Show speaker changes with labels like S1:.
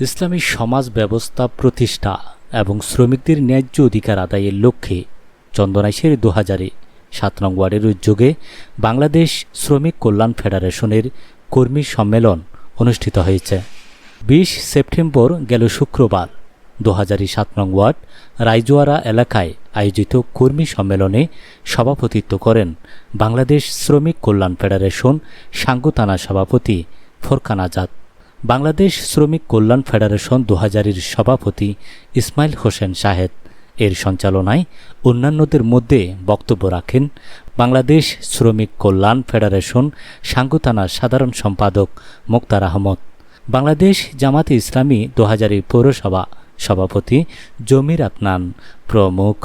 S1: ইসলামী সমাজ ব্যবস্থা প্রতিষ্ঠা এবং শ্রমিকদের ন্যায্য অধিকার আদায়ের লক্ষ্যে চন্দনাইশের দু হাজারে সাত নং ওয়ার্ডের উদ্যোগে বাংলাদেশ শ্রমিক কল্যাণ ফেডারেশনের কর্মী সম্মেলন অনুষ্ঠিত হয়েছে। বিশ সেপ্টেম্বর গেল শুক্রবার দু হাজারি সাত নং ওয়ার্ড রাইজোয়ারা এলাকায় আয়োজিত কর্মী সম্মেলনে সভাপতিত্ব করেন বাংলাদেশ শ্রমিক কল্যাণ ফেডারেশন সাঙ্গতানা সভাপতি ফোরকান আজাদ বাংলাদেশ শ্রমিক কল্যাণ ফেডারেশন দু হাজারের সভাপতি ইসমাইল হোসেন শাহেদ। এর সঞ্চালনায় অন্যান্যদের মধ্যে বক্তব্য রাখেন বাংলাদেশ শ্রমিক কল্যাণ ফেডারেশন সাঙ্গুতানার সাধারণ সম্পাদক মোক্তার আহমদ। বাংলাদেশ জামাতে ইসলামী দু হাজারের পৌরসভা সভাপতি জমির আতনান প্রমুখ।